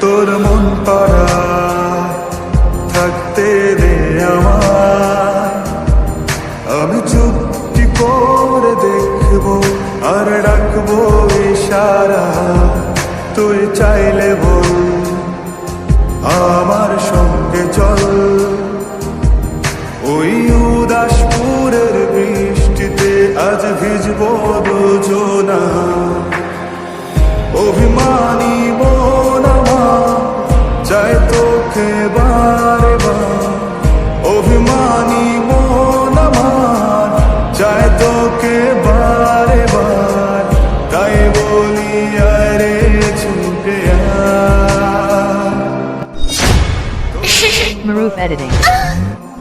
তোর মন থাকতে দে আমার। আমি চুপটি করে দেখব আর ডাকবো তুই চাইলে বল আমার আজ ভিজব দুজনা। অভিমানী বোনামা চাই তোকে বারে অভিমানী বোনামা চাই তোকে editing.